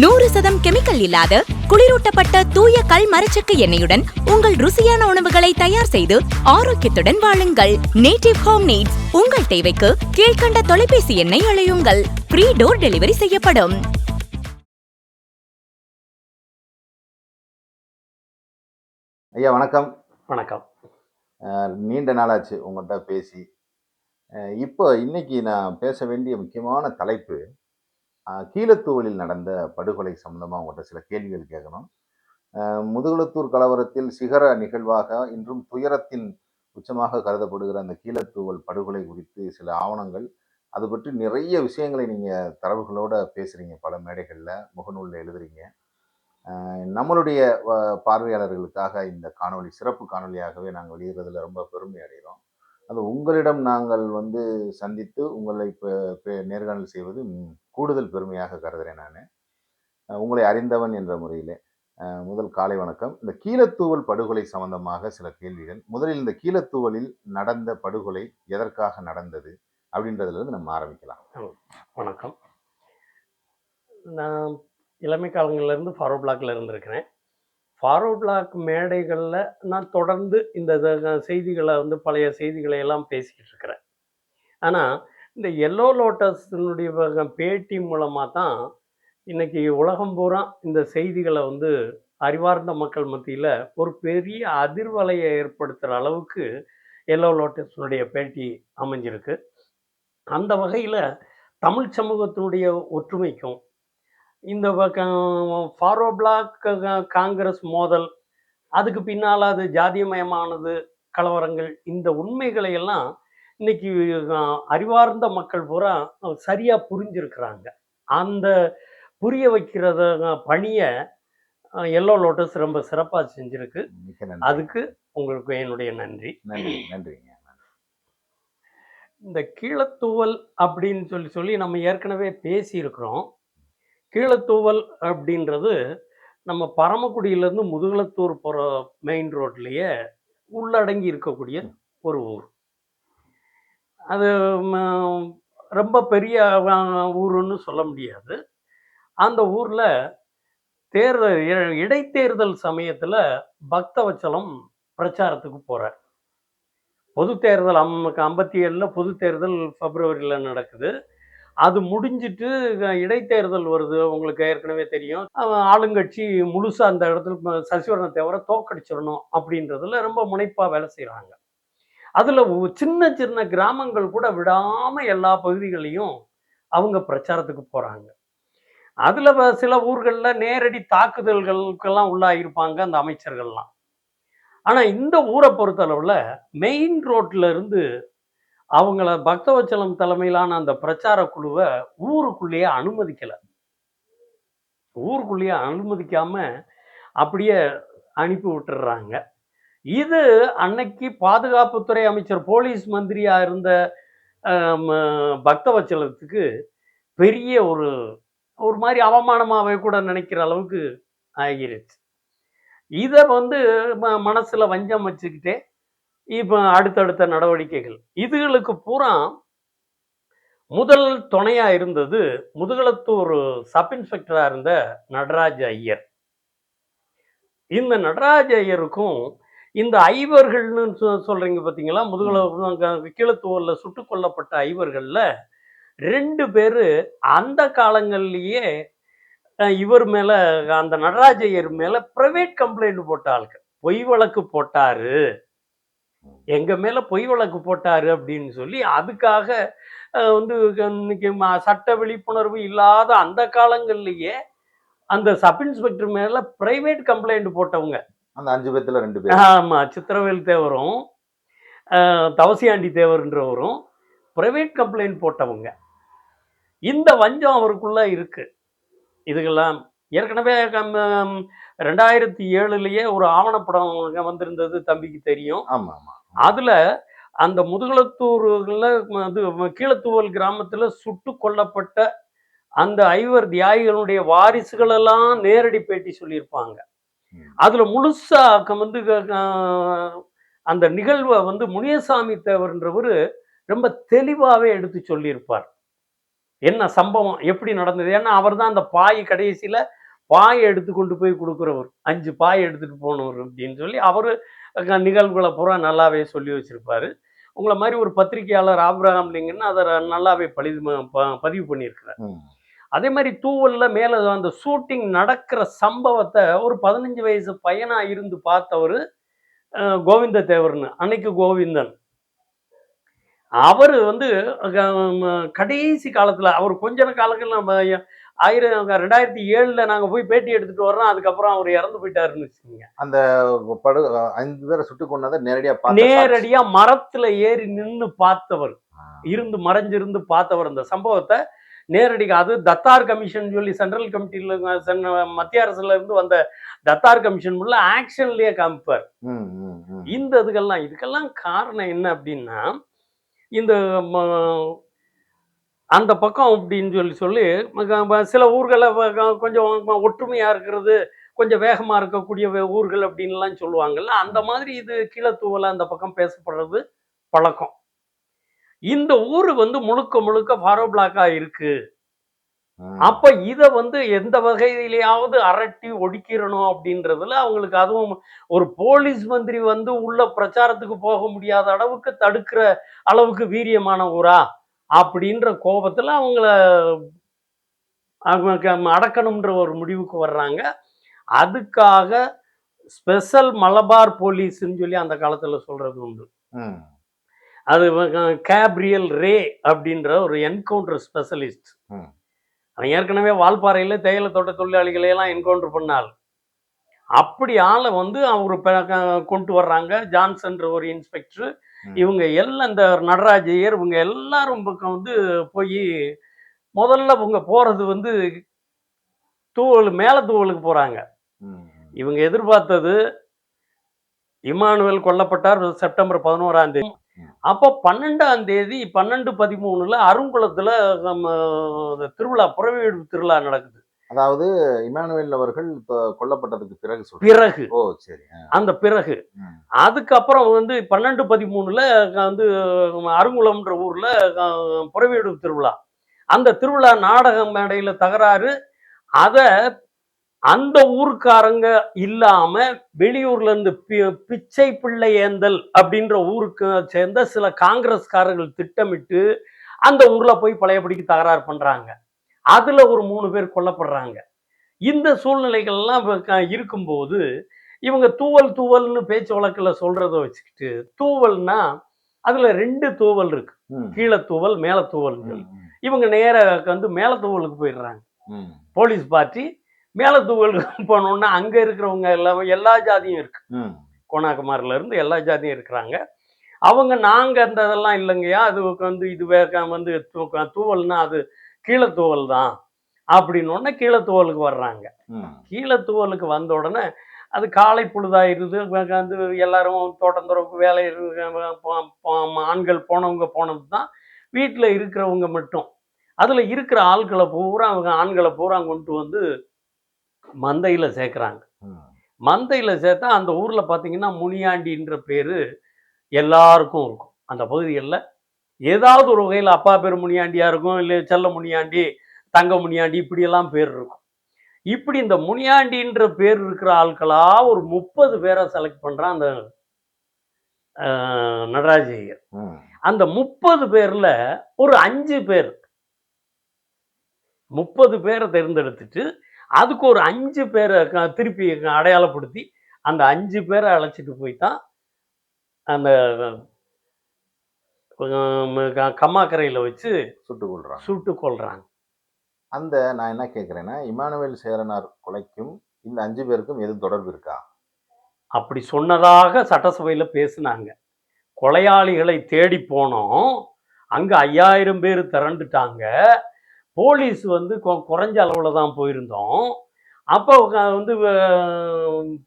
நூறு சதம் கெமிக்கல் இல்லாத குளிரூட்டப்பட்ட தூய கல் மரச்செக்கு எண்ணெயுடன் உங்கள் ருசியான உணவுகளை தயார் செய்து ஆரோக்கியத்துடன் வாழுங்கள். நேட்டிவ் ஹோம் நீட்ஸ் உங்கள் தேவைக்கு கீழ்க்கண்ட தொலைபேசி எண்ணை அழையுங்கள். ஃப்ரீ டோர் டெலிவரி செய்யப்படும். ஐயா வணக்கம். வணக்கம். நீண்ட நாளாச்சு உங்கள்கிட்ட பேசி. இப்போ இன்னைக்கு நான் பேச வேண்டிய முக்கியமான தலைப்பு கீழத்தூவலில் நடந்த படுகொலை சம்பந்தமாக உங்கள்கிட்ட சில கேள்விகள் கேட்கணும். முதுகுளத்தூர் கலவரத்தில் சிகர நிகழ்வாக இன்றும் துயரத்தின் உச்சமாக கருதப்படுகிற அந்த கீழத்தூவல் படுகொலை குறித்து சில ஆவணங்கள். அது பற்றி நிறைய விஷயங்களை நீங்கள் தரவுகளோடு பேசுகிறீங்க பல மேடைகளில் முகநூலில் எழுதுறீங்க. நம்மளுடைய பார்வையாளர்களுக்காக இந்த காணொளி சிறப்பு காணொளியாகவே நாங்கள் வெளியிடுறதுல ரொம்ப பெருமை அடைகிறோம் அது உங்களிடம் நாங்கள் வந்து சந்தித்து உங்களை இப்போ நேர்காணல் செய்வது கூடுதல் பெருமையாக கருதுகிறேன் நான். உங்களை அறிந்தவன் என்ற முறையிலே. முதல் காலை வணக்கம். இந்த கீழத்தூவல் படுகொலை சம்பந்தமாக சில கேள்விகள். முதலில் இந்த கீழத்தூவலில் நடந்த படுகொலை எதற்காக நடந்தது அப்படின்றதுலேருந்து நம்ம ஆரம்பிக்கலாம். வணக்கம். நான் இளமை காலங்கள்லேருந்து ஃபாரோ பிளாக்ல இருந்திருக்கிறேன். ஃபாரோ பிளாக் மேடைகளில் நான் தொடர்ந்து இந்த இத- செய்திகளை வந்து பழைய செய்திகளை எல்லாம் பேசிக்கிட்டு இருக்கிறேன். ஆனால் இந்த எல்லோ லோட்டஸினுடைய பேட்டி மூலமாக தான் இன்றைக்கி உலகம் பூரா இந்த செய்திகளை வந்து அறிவார்ந்த மக்கள் மத்தியில் ஒரு பெரிய அதிர்வலையை ஏற்படுத்துகிற அளவுக்கு எல்லோ லோட்டஸினுடைய பேட்டி அமைஞ்சிருக்கு. அந்த வகையில் தமிழ் சமூகத்தினுடைய ஒற்றுமைக்கும் இந்த ஃபாரோ பிளாக் காங்கிரஸ் மோதல் அதுக்கு பின்னால் அது ஜாதியமயமானது கலவரங்கள் இந்த உண்மைகளை எல்லாம் இன்னைக்கு அறிவார்ந்த மக்கள் பூரா சரியாக புரிஞ்சிருக்கிறாங்க. அந்த புரிய வைக்கிறத பணியை எல்லோ லோட்டஸ் ரொம்ப சிறப்பாக செஞ்சுருக்கு. அதுக்கு உங்களுக்கு என்னுடைய நன்றி. நன்றி நன்றிங்க. இந்த கீழத்தூவல் அப்படின்னு சொல்லி சொல்லி நம்ம ஏற்கனவே பேசியிருக்கிறோம். கீழத்தூவல் அப்படின்றது நம்ம பரமக்குடியிலேருந்து முதுகுளத்தூர் போகிற மெயின் ரோட்லேயே உள்ளடங்கி இருக்கக்கூடிய ஒரு ஊர். அது ரொம்ப பெரிய ஊருன்னு சொல்ல முடியாது. அந்த ஊரில் தேர்தல் இ- இடைத்தேர்தல் சமயத்தில் பக்தவச்சலம் பிரச்சாரத்துக்கு போகிறார் பொது தேர்தல் அம் ஐம்பத்தி ஏழில் பொது தேர்தல் பிப்ரவரியில் நடக்குது. அது முடிஞ்சிட்டு இடைத்தேர்தல் வருது உங்களுக்கு ஏற்கனவே தெரியும். ஆளுங்கட்சி முழுசாக அந்த இடத்துல சசிவரனை தவிர தோக்கடிச்சிடணும் அப்படின்றதுல ரொம்ப முனைப்பாக வேலை செய்கிறாங்க அதில் சின்ன சின்ன கிராமங்கள் கூட விடாமல் எல்லா பகுதிகளையும் அவங்க பிரச்சாரத்துக்கு போகிறாங்க அதில் சில ஊர்களில் நேரடி தாக்குதல்களுக்கெல்லாம் உள்ளாகிருப்பாங்க அந்த அமைச்சர்கள்லாம். ஆனால் இந்த ஊரை பொறுத்தளவில் மெயின் ரோட்டில் இருந்து அவங்கள பக்தவச்சலம் தலைமையிலான அந்த பிரச்சார குழுவை ஊருக்குள்ளேயே அனுமதிக்கலை. ஊருக்குள்ளேயே அனுமதிக்காம அப்படியே அனுப்பி விட்டுறாங்க. இது அன்னைக்கு பாதுகாப்புத்துறை அமைச்சர் போலீஸ் மந்திரியா இருந்த பக்தவச்சலத்துக்கு பெரிய ஒரு ஒரு மாதிரி அவமானமாகவே கூட நினைக்கிற அளவுக்கு ஆகிருச்சு. இதை வந்து ம- வஞ்சம் வச்சுக்கிட்டே இப்போ அடுத்தடுத்த நடவடிக்கைகள். இதுகளுக்கு பூரா முதல் துணையாக இருந்தது முதுகலத்தூர் சப்இன்ஸ்பெக்டராக இருந்த நடராஜ ஐயர். இந்த நடராஜ ஐயருக்கும் இந்த ஐவர்கள்னு சொ- பார்த்தீங்களா முதுகல கீழத்தூரில் சுட்டு கொல்லப்பட்ட ஐவர்களில் ரெண்டு பேர் அந்த காலங்கள்லேயே இவர் மேலே அந்த நடராஜ ஐயர் மேலே ப்ரைவேட் கம்ப்ளைண்ட் போட்ட ஆளுக்கு பொய் வழக்கு போட்டாரு. எங்க மேல பொய் வழக்கு போட்டாரு அப்படின்னு சொல்லி அதுக்காக வந்து இன்னைக்கு சட்ட விழிப்புணர்வு இல்லாத அந்த காலங்கள்லயே அந்த சப் இன்ஸ்பெக்டர் மேல பிரைவேட் கம்ப்ளைண்ட் போட்டவங்க. அந்த அஞ்சு பேத்துல ரெண்டு பேர். ஆமா சித்திரவேல் தேவரும் தவசியாண்டி தேவர்ன்றவரும் பிரைவேட் கம்ப்ளைண்ட் போட்டவங்க. இந்த வஞ்சம் அவருக்குள்ள இருக்கு. இதுக்கெல்லாம் ஏற்கனவே ரெண்டாயிரத்தி ஏழுலயே ஒரு ஆவணப்படம் வந்திருந்தது தம்பிக்கு தெரியும். ஆமா ஆமா. அதுல அந்த முதுகுளத்தூர்ல அது கீழத்தூவல் கிராமத்துல சுட்டு கொல்லப்பட்ட அந்த ஐவர் தியாகிகளுடைய வாரிசுகள் எல்லாம் நேரடி பேட்டி சொல்லியிருப்பாங்க. அதுல முழுசா வந்து அந்த நிகழ்வை வந்து முனியசாமி தேவர்ன்றவர் ரொம்ப தெளிவாவே எடுத்து சொல்லியிருப்பார். என்ன சம்பவம் எப்படி நடந்தது? ஏன்னா அவர் தான் அந்த பாய் கடைசியில பாய் எடுத்து கொண்டு போய் கொடுக்குறவர். அஞ்சு பாய் எடுத்துட்டு போனவர் அப்படின்னு சொல்லி அவர் நிகழ்வுகளை பூரா நல்லாவே சொல்லி வச்சிருப்பாரு. உங்களை மாதிரி ஒரு பத்திரிகையாளர் ஆப்ரஹாம் லிங்கன்னு அதை நல்லாவே பதிவு ப- பதிவு பண்ணியிருக்கிறார். அதே மாதிரி தூவல்ல மேல அந்த ஷூட்டிங் நடக்கிற சம்பவத்தை ஒரு பதினஞ்சு வயசு பையனா இருந்து பார்த்தவர் கோவிந்த தேவர்னு அன்னைக்கு கோவிந்தன். அவர் வந்து கடைசி காலத்துல அவர் கொஞ்ச காலங்கள் நம்ம ஆயிரம் ரெண்டாயிரத்தி ஏழுல நாங்க போய் பேட்டி எடுத்துட்டு வர்றோம் அதுக்கப்புறம் அவர் இறந்து போயிட்டாருன்னு வச்சுக்கோங்க. அந்த படு ஐந்து பேரை சுட்டு கொண்டதை நேரடியா நேரடியா மரத்துல ஏறி நின்னு பார்த்தவர். இருந்து மறைஞ்சிருந்து பார்த்தவர் அந்த சம்பவத்தை. நேரடியாக அது தத்தார் கமிஷன் சொல்லி சென்ட்ரல் கமிட்டியில் மத்திய அரசுல இருந்து வந்த தத்தார் கமிஷன் உள்ள ஆக்ஷன்லயே காமிப்பார். இந்த இதுக்கெல்லாம் இதுக்கெல்லாம் காரணம் என்ன அப்படின்னா இந்த அந்த பக்கம் அப்படின்னு சொல்லி சொல்லி சில ஊர்களில் கொஞ்சம் ஒற்றுமையா இருக்கிறது கொஞ்சம் வேகமா இருக்கக்கூடிய ஊர்கள் அப்படின்லாம் சொல்லுவாங்கல்ல அந்த மாதிரி இது கீழத்தூவல அந்த பக்கம் பேசப்படுறது பழக்கம். இந்த ஊர் வந்து முழுக்க முழுக்க ஃபாரோ பிளாக்கா இருக்கு. அப்ப இத வந்து எந்த வகையிலேயாவது அரட்டி ஒடுக்கிடணும் அப்படின்றதுல அவங்களுக்கு அதுவும் ஒரு போலீஸ் மந்திரி வந்து உள்ள பிரச்சாரத்துக்கு போக முடியாத அளவுக்கு தடுக்கிற அளவுக்கு வீரியமான ஊரா? அப்படின்ற கோபத்துல அவங்கள அவங்க அடக்கணுன்ற ஒரு முடிவுக்கு வர்றாங்க அதுக்காக ஸ்பெஷல் மலபார் போலீஸ்ன்னு சொல்லி அந்த காலத்துல சொல்றது உண்டு. அது கேப்ரியல் ரே அப்படின்ற ஒரு என்கவுண்டர் ஸ்பெஷலிஸ்ட். அவன் ஏற்கனவே வால்பாறையில தேயிலை தோட்ட தொழிலாளிகளை எல்லாம் என்கவுண்டர் பண்ணாள் அப்படி ஆளை வந்து அவர் கொண்டு வர்றாங்க ஜான்சன்ற ஒரு இன்ஸ்பெக்டர். இவங்க எல்லாம் இந்த நடராஜையர் இவங்க எல்லாரும் பக்கம் வந்து போய் முதல்ல இவங்க போறது வந்து தூவல் மேல தூவலுக்கு போறாங்க. இவங்க எதிர்பார்த்தது இமானுவேல் கொல்லப்பட்டார் செப்டம்பர் பதினோராம் தேதி. அப்போ பன்னெண்டாம் தேதி பன்னெண்டு பதிமூணுல அருங்குளத்துல நம்ம திருவிழா புறவீடு திருவிழா நடக்குது அதாவது இமானுவேல் அவர்கள் இப்ப கொல்லப்பட்டதுக்கு பிறகு. பிறகு ஓ சரி. அந்த பிறகு. அதுக்கப்புறம் வந்து பன்னெண்டு பதிமூணுல வந்து அருங்குளம்ன்ற ஊர்ல புறவீடு திருவிழா அந்த திருவிழா நாடக மேடையில தகராறு அத அந்த ஊருக்காரங்க இல்லாம வெளியூர்ல இருந்து பிச்சை பிள்ளை ஏந்தல் அப்படின்ற ஊருக்கு சேர்ந்த சில காங்கிரஸ்காரர்கள் திட்டமிட்டு அந்த ஊர்ல போய் பழையபடிக்கு தகராறு பண்றாங்க அதுல ஒரு மூணு பேர் கொல்லப்படுறாங்க இந்த சூழ்நிலைகள்லாம் இருக்கும்போது இவங்க தூவல் தூவல்னு பேச்சு வழக்குல சொல்றத வச்சுக்கிட்டு தூவல்னா அதுல ரெண்டு தூவல் இருக்கு. கீழே தூவல் மேல தூவல். இவங்க நேரா வந்து மேல தூவலுக்கு போயிடுறாங்க. போலீஸ் பார்ட்டி மேல தூவலுக்கு போனோம்னா அங்க இருக்கிறவங்க எல்லாம் எல்லா ஜாதியும் இருக்கு. கோனாகுமாரில இருந்து எல்லா ஜாதியும் இருக்கிறாங்க அவங்க நாங்க அந்த இதெல்லாம் இல்லைங்கய்யா அது வந்து இது வந்து தூவல்னா அது கீழே தூவல் தான் அப்படின்னு உடனே கீழே தூவலுக்கு வர்றாங்க. ம். கீழே தூவலுக்கு வந்த உடனே அது காலை பொழுதாயிருது. வந்து எல்லாரும் தோட்டந்துறவுக்கு வேலை ஆண்கள் போனவங்க போனது தான் வீட்டில் இருக்கிறவங்க மட்டும். அதில் இருக்கிற ஆட்களை பூரா அவங்க ஆண்களை பூரா கொண்டு வந்து மந்தையில் சேர்க்குறாங்க. மந்தையில் சேர்த்தா அந்த ஊரில் பார்த்தீங்கன்னா முனியாண்டின்ற பேர் எல்லாருக்கும் இருக்கும். அந்த பகுதிகளில் ஏதாவது ஒரு வகையில் அப்பா பேர் முனியாண்டியா இருக்கும் இல்லை செல்ல முனியாண்டி தங்க முனியாண்டி இப்படியெல்லாம் பேர் இருக்கும் இப்படி இந்த முனியாண்டின்ற பேர் இருக்கிற ஆட்களா ஒரு முப்பது பேரை செலக்ட் பண்ணுறான் அந்த நடராஜ ஐயர். அந்த முப்பது பேர்ல ஒரு அஞ்சு பேர் முப்பது பேரை தேர்ந்தெடுத்துட்டு அதுக்கு ஒரு அஞ்சு பேரை திருப்பி அடையாளப்படுத்தி அந்த அஞ்சு பேரை அழைச்சிட்டு போய் தான் அந்த கம்மாக்கரையில வச்சு சுட்டுக் கொள்றாங்க சுட்டு கொள்றாங்க அந்த நான் என்ன கேட்குறேன்னா இமானுவேல் சேரனார் கொலைக்கும் இந்த அஞ்சு பேருக்கும் எதுவும் தொடர்பு இருக்கா? அப்படி சொன்னதாக சட்டசபையில பேசுனாங்க. கொலையாளிகளை தேடி போனோம். அங்க ஐயாயிரம் பேர் திரண்டுட்டாங்க. போலீஸ் வந்து குறைஞ்ச அளவில் தான் போயிருந்தோம். அப்போ வந்து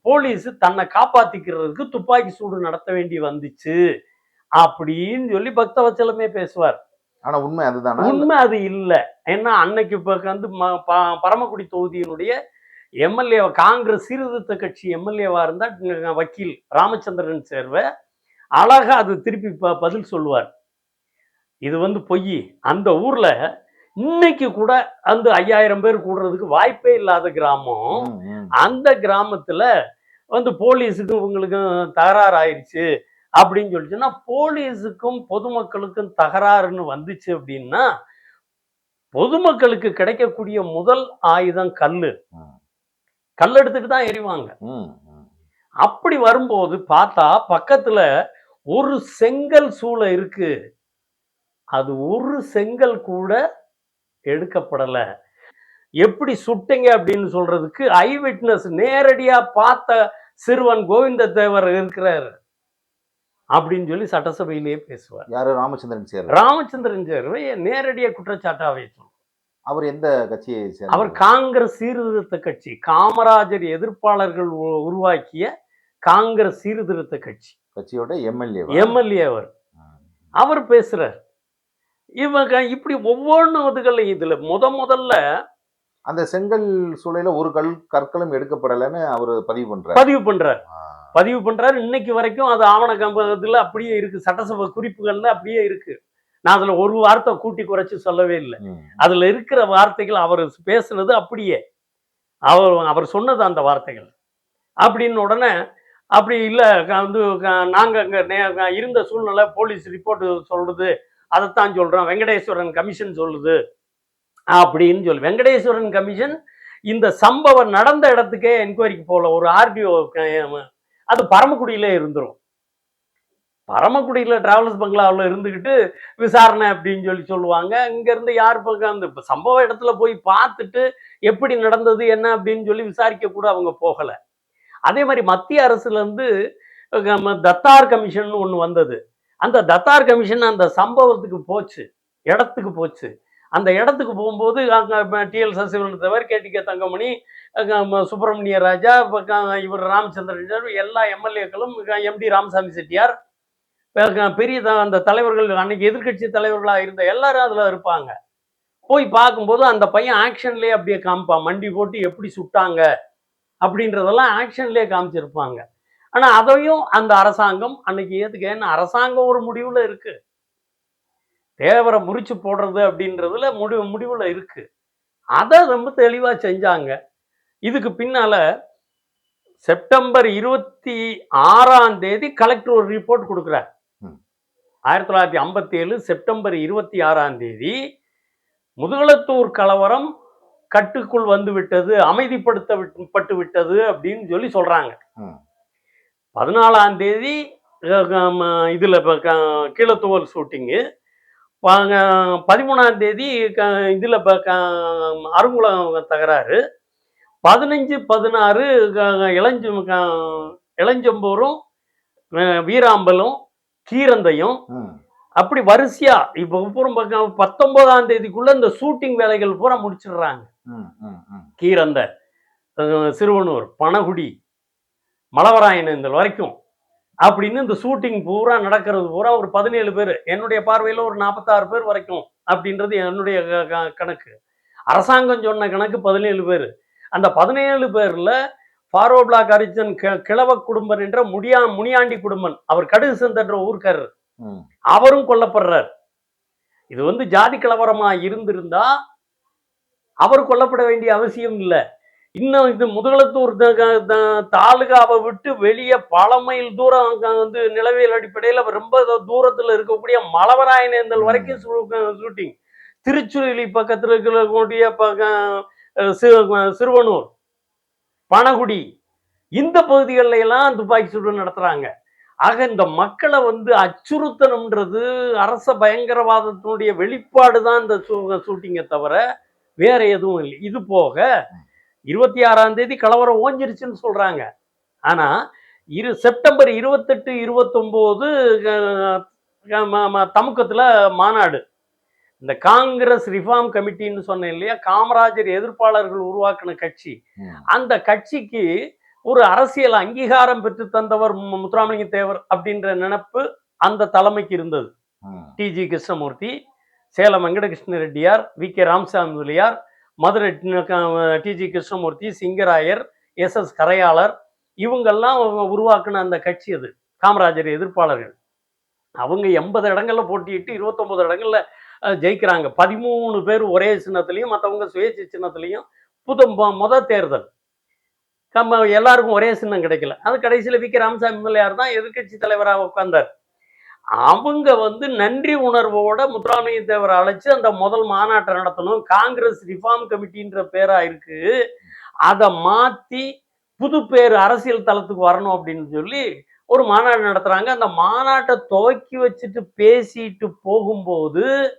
போலீஸ் தன்னை காப்பாத்திக்கிறதுக்கு துப்பாக்கி சூடு நடத்த வேண்டி வந்துச்சு. அப்படின்னு சொல்லி பக்தவச்சலமே பேசுவார். ஆனா உண்மை அதுதானா? உண்மை அது இல்லை. ஏன்னா அன்னைக்கு இப்போ வந்து பரமக்குடி தொகுதியினுடைய எம்எல்ஏ காங்கிரஸ் சீர்திருத்த கட்சி எம்எல்ஏவா இருந்தா வக்கீல் ராமச்சந்திரன் சேர்வ அழகா அது திருப்பி பதில் சொல்லுவார். இது வந்து பொய். அந்த ஊர்ல இன்னைக்கு கூட அந்த ஐயாயிரம் பேர் கூடுறதுக்கு வாய்ப்பே இல்லாத கிராமம். அந்த கிராமத்துல வந்து போலீஸுக்கும் இவங்களுக்கும் தகராறு ஆயிடுச்சு அப்படின்னு சொல்லிச்சுன்னா போலீஸுக்கும் பொதுமக்களுக்கும் தகராறுன்னு வந்துச்சு அப்படின்னா பொதுமக்களுக்கு கிடைக்கக்கூடிய முதல் ஆயுதம் கல்லு. கல் எடுத்துட்டு தான் ம். அப்படி வரும்போது பார்த்தா பக்கத்துல ஒரு செங்கல் சூளை இருக்கு. அது ஒரு செங்கல் கூட எடுக்கப்படல. எப்படி சுட்டீங்க அப்படின்னு சொல்றதுக்கு ஐ விட்னஸ் நேரடியா பார்த்த சிறுவன் கோவிந்த தேவர் இருக்கிறாரு. அப்படின்னு சொல்லி சட்டசபையிலேயே பேசுவார். யாரு? ராமச்சந்திரன் சேர் ராமச்சந்திரன் சேர்வை நேரடியா குற்றச்சாட்டா வைத்தோம் அவர் எந்த கட்சியை அவர் காங்கிரஸ் சீர்திருத்த கட்சி காமராஜர் எதிர்ப்பாளர்கள் உருவாக்கிய காங்கிரஸ் சீர்திருத்த கட்சி. கட்சியோட எம்எல்ஏ எம்எல்ஏ அவர். அவர் பேசுறார். இவங்க இப்படி ஒவ்வொன்று இதுகள்லையும் இதுல முத முதல்ல அந்த செங்கல் சூளையில ஒரு கல் கற்களும் எடுக்கப்படலைன்னு அவர் பதிவு பண்றாரு. பதிவு பண்றார். பதிவு பண்றாரு. இன்னைக்கு வரைக்கும் அது ஆவண கம்பத்துல அப்படியே இருக்கு. சட்டசபை குறிப்புகள்ல அப்படியே இருக்கு. நான் அதுல ஒரு வார்த்தை கூட்டி குறைச்சு சொல்லவே இல்லை. அதுல இருக்கிற வார்த்தைகள் அவர் பேசுனது அப்படியே. அவர் அவர் சொன்னது அந்த வார்த்தைகள். அப்படின்னு உடனே அப்படி இல்லை வந்து க- நாங்க அங்க நே- இருந்த சூழ்நிலை போலீஸ் ரிப்போர்ட் சொல்றது. அதைத்தான் சொல்றோம். வெங்கடேஸ்வரன் கமிஷன் சொல்லுது. அப்படின்னு சொல்லி. வெங்கடேஸ்வரன் கமிஷன் இந்த சம்பவம் நடந்த இடத்துக்கே என்கொயரிக்கு போகல. ஒரு ஆர்டிஓ அது பரமக்குடியிலே இருந்துரும். பரமக்குடியில் டிராவல்ஸ் பங்களாவில் இருந்துக்கிட்டு விசாரணை அப்படின்னு சொல்லி சொல்லுவாங்க. இங்கேருந்து யார் பக்கம் அந்த சம்பவ இடத்துல போய் பார்த்துட்டு எப்படி நடந்தது என்ன அப்படின்னு சொல்லி விசாரிக்க கூட அவங்க போகலை. அதே மாதிரி மத்திய அரசுலேருந்து தத்தார் கமிஷன் ஒன்று வந்தது. அந்த தத்தார் கமிஷன் அந்த சம்பவத்துக்கு போச்சு. இடத்துக்கு போச்சு. அந்த இடத்துக்கு போகும்போது அங்கே டிஎல் சசிவலன் தவிர கேடிகே தங்கமணி சுப்பிரமணிய ராஜா இப்ப க- இவர் ராமச்சந்திரன் எல்லா எம்எல்ஏக்களும் எம்டி ராமசாமி செட்டியார் பெரிய த- அந்த தலைவர்கள் அன்னைக்கு எதிர்க்கட்சி தலைவர்களாக இருந்த எல்லாரும் அதில் இருப்பாங்க. போய் பார்க்கும்போது அந்த பையன் ஆக்ஷன்லேயே அப்படியே காமிப்பான். மண்டி போட்டு எப்படி சுட்டாங்க அப்படின்றதெல்லாம் ஆக்ஷன்லேயே காமிச்சிருப்பாங்க. ஆனால் அதையும் அந்த அரசாங்கம் அன்னைக்கு ஏற்றுக்க ஏன்னா அரசாங்கம் ஒரு முடிவில் இருக்குது தேவரை முறிச்சு போடுறது அப்படின்றதுல முடிவு முடிவில் இருக்கு. அதை ரொம்ப தெளிவாக செஞ்சாங்க. இதுக்கு பின்னால செப்டம்பர் இருபத்தி ஆறாம் தேதி கலெக்டர் ஒரு ரிப்போர்ட் கொடுக்குறார். ஆயிரத்தி தொள்ளாயிரத்தி ஐம்பத்தி ஏழு செப்டம்பர் இருபத்தி ஆறாம் தேதி முதுகுளத்தூர் கலவரம் கட்டுக்குள் வந்து விட்டது அமைதிப்படுத்த பட்டு விட்டது அப்படின்னு சொல்லி சொல்றாங்க. பதினாலாம் தேதி இதுல கீழத்துவல் ஷூட்டிங்கு பதிமூணாம் தேதி க- இதுல அருங்குளம் தகராறு பதினஞ்சு பதினாறு இளஞ்சு இளஞ்சம்பூரும் வீராம்பலும் கீரந்தையும். அப்படி வரிசையா இப்போ பக்கம் பத்தொன்பதாம் தேதிக்குள்ள இந்த ஷூட்டிங் வேலைகள் பூரா முடிச்சிடுறாங்க. கீரந்த சிறுவனூர் பனகுடி மலவராயனந்தல் வரைக்கும் அப்படின்னு இந்த ஷூட்டிங் பூரா நடக்கிறது பூரா ஒரு பதினேழு பேர். என்னுடைய பார்வையில் ஒரு நாற்பத்தாறு பேர் வரைக்கும் அப்படின்றது என்னுடைய கணக்கு. அரசாங்கம் சொன்ன கணக்கு பதினேழு பேர். அந்த பதினேழு பேர்ல ஃபாரோ பிளாக் அரிஜன் கி- கிழவ குடும்பன் என்ற முடியா முனியாண்டி குடும்பன் அவர் கடுகு சென்ற ஊர்க்காரர். அவரும் கொல்லப்படுறார். இது வந்து ஜாதி கலவரமா இருந்திருந்தா அவர் கொல்லப்பட வேண்டிய அவசியம் இல்லை. இன்னும் இது த- தாலுகாவை விட்டு வெளியே பல மைல் தூரம் அங்க வந்து நிலவியல் அடிப்படையில் ரொம்ப தூரத்தில் இருக்கக்கூடிய மலவராயனேந்தல். வரைக்கும் ஷூட்டிங். திருச்சுழலி பக்கத்தில் இருக்கக்கூடிய சிறுவனூர் பனகுடி இந்த பகுதிகளில் எல்லாம் துப்பாக்கி சூடு நடத்துறாங்க. ஆக இந்த மக்களை வந்து அச்சுறுத்தணும்ன்றது அரச பயங்கரவாதத்தினுடைய வெளிப்பாடு தான் இந்த ஷூட்டிங்கை தவிர வேற எதுவும் இல்லை. இது போக இருபத்தி ஆறாம் தேதி கலவரம் ஓஞ்சிருச்சுன்னு சொல்றாங்க. ஆனா இரு செப்டம்பர் இருபத்தெட்டு இருபத்தொம்போது தமுக்கத்துல மாநாடு. இந்த காங்கிரஸ் ரிஃபார்ம் கமிட்டின்னு சொன்னேன் இல்லையா? காமராஜர் எதிர்ப்பாளர்கள் உருவாக்கின கட்சி. அந்த கட்சிக்கு ஒரு அரசியல் அங்கீகாரம் பெற்று தந்தவர் முத்துராமலிங்க தேவர் அப்படின்ற நினைப்பு அந்த தலைமைக்கு இருந்தது. ம். T G Krishnamurthy Salem Venkatakrishna Reddiar V. K. Ramasamy Mudaliar Madurai T G Krishnamurthy Singarayar S S Karaiyalar இவங்கெல்லாம் அவங்க உருவாக்குன அந்த கட்சி அது காமராஜர் எதிர்ப்பாளர்கள். அவங்க எண்பது இடங்கள்ல போட்டியிட்டு இருபத்தொன்பது இடங்கள்ல ஜெயிக்கிறாங்க. பதிமூணு பேர் ஒரே சின்னத்துலையும் மற்றவங்க சுயேட்சை சின்னத்துலையும் புது மொத தேர்தல். நம்ம எல்லாருக்கும் ஒரே சின்னம் கிடைக்கல. அது கடைசியில் வி. கே. ராமசாமி பிள்ளையார் தான் எதிர்க்கட்சி தலைவராக உட்கார்ந்தார். அவங்க வந்து நன்றி உணர்வோட முத்துராமலிங்க தேவரை அழைச்சி அந்த முதல் மாநாட்டை நடத்தணும். காங்கிரஸ் ரிஃபார்ம் கமிட்டின்ற பேரா இருக்கு. அதை மாத்தி புது பேர் அரசியல் தளத்துக்கு வரணும் அப்படின்னு சொல்லி ஒரு மாநாடு நடத்துறாங்க. அந்த மாநாட்டை துவக்கி வச்சுட்டு பேசிட்டு போகும்போது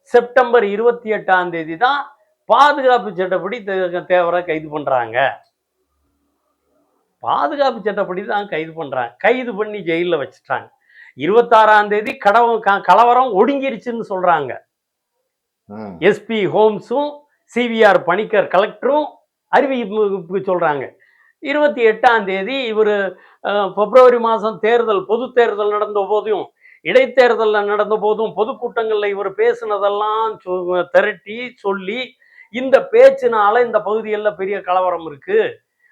செப்டம்பர் இருபத்தி எட்டாம் தேதி தான் பாதுகாப்பு சட்டப்படி தே- தேவரை கைது பண்றாங்க. பாதுகாப்பு சட்டப்படி தான் கைது பண்றாங்க. கைது பண்ணி ஜெயிலில் வச்சுட்டாங்க. இருபத்தாறாம் தேதி கடவு கலவரம் ஒடுங்கிருச்சுன்னு சொல்றாங்க. எஸ்பி ஹோம்ஸும் சிவிஆர் பணிக்கர் கலெக்டரும் அறிவிப்பு சொல்றாங்க. இருபத்தி எட்டாம் தேதி இவர் பிப்ரவரி மாதம் தேர்தல் பொது தேர்தல் நடந்த போதும் இடைத்தேர்தலில் நடந்த போதும் பொதுக்கூட்டங்களில் இவர் பேசுனதெல்லாம் திரட்டி சொல்லி இந்த பேச்சினால இந்த பகுதிகளில் பெரிய கலவரம் இருக்கு.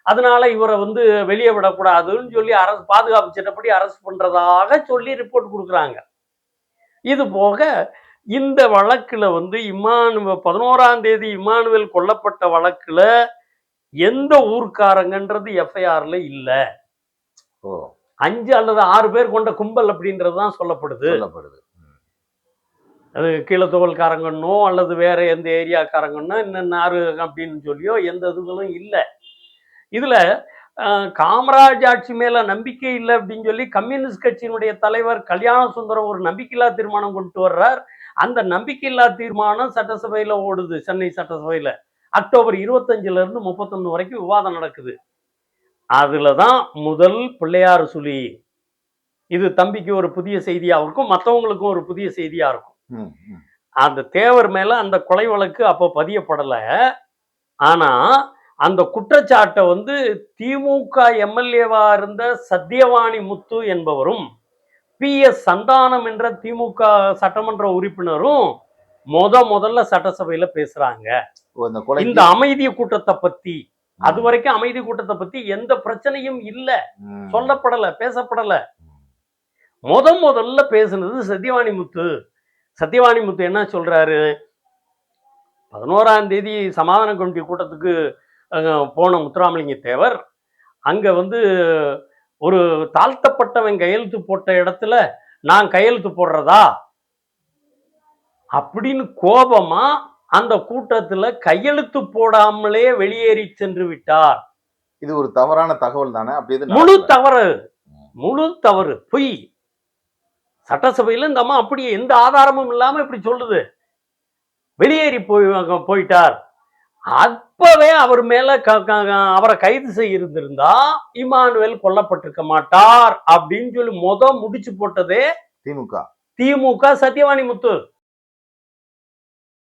அதனால இவரை வந்து வெளியே விடக்கூடாதுன்னு சொல்லி அரசு பாதுகாப்பு சட்டப்படி அரெஸ்ட் பண்றதாக சொல்லி ரிப்போர்ட் கொடுக்குறாங்க. இது போக இந்த வழக்குல வந்து இம்மானுவ பதினோராம் தேதி இம்மானுவேல் கொல்லப்பட்ட வழக்குல எந்த ஊர்க்காரங்கன்றது எஃப்ஐஆர்ல இல்ல. ஓ. அஞ்சு அல்லது ஆறு பேர் கொண்ட கும்பல் அப்படின்றது தான் சொல்லப்படுது. சொல்லப்படுது. அது கீழத்தோவல்காரங்கன்னோ அல்லது வேற எந்த ஏரியாக்காரங்கன்னா இன்னும் ஆறு அப்படின்னு சொல்லியோ எந்த இதுகளும் இல்லை. இதுல காமராஜ் ஆட்சி மேல நம்பிக்கை இல்லை அப்படின்னு சொல்லி கம்யூனிஸ்ட் கட்சியினுடைய தலைவர் கல்யாண சுந்தரம் ஒரு நம்பிக்கையில்லா தீர்மானம் கொண்டு வர்றார். அந்த நம்பிக்கையில்லா தீர்மானம் சட்டசபையில ஓடுது சென்னை சட்டசபையில. அக்டோபர் இருபத்தஞ்சுல இருந்து முப்பத்தொன்னு வரைக்கும் விவாதம் நடக்குது. அதுல தான் முதல் பிள்ளையார் சுழி. இது தம்பிக்கு ஒரு புதிய செய்தியா இருக்கும் மற்றவங்களுக்கும் ஒரு புதிய செய்தியா இருக்கும். அந்த தேவர் மேல அந்த கொலை வழக்கு அப்போ பதியப்படல. ஆனா அந்த குற்றச்சாட்டை வந்து திமுக எம்எல்ஏவா இருந்த சத்யவாணி முத்து என்பவரும் பி எஸ் சந்தானம் என்ற திமுக சட்டமன்ற உறுப்பினரும் முத முதல்ல சட்டசபையில பேசுறாங்க. இந்த அமைதி கூட்டத்தை பத்தி அது வரைக்கும் அமைதி கூட்டத்தை பத்தி எந்த பிரச்சனையும் இல்ல. சொல்லப்படல பேசப்படல. முத முதல்ல பேசுனது சத்யவாணி முத்து. சத்யவாணி முத்து என்ன சொல்றாரு? பதினோராம் தேதி சமாதான கமிட்டி கூட்டத்துக்கு போன முத்துராமலிங்க தேவர் அங்க வந்து ஒரு தாழ்த்தப்பட்டவன் கையெழுத்து போட்ட இடத்துல நான் கையெழுத்து போடுறதா? அப்படின்னு கோபமா அந்த கூட்டத்துல கையெழுத்து போடாமலே வெளியேறி சென்று விட்டார். இது ஒரு தவறான தகவல் தானே? அப்படி முழு. தவறு. முழு தவறு. பொய். சட்டசபையில இந்த அம்மா அப்படி எந்த ஆதாரமும் இல்லாம இப்படி சொல்லுது வெளியேறி போய் போயிட்டார். அப்பவே அவர் மேல அவரை கைது செய்யிருந்திருந்தா இமானுவேல் கொல்லப்பட்டிருக்க மாட்டார் அப்படின்னு சொல்லி முத முடிச்சு போட்டதே திமுக. திமுக சத்யவாணி முத்து.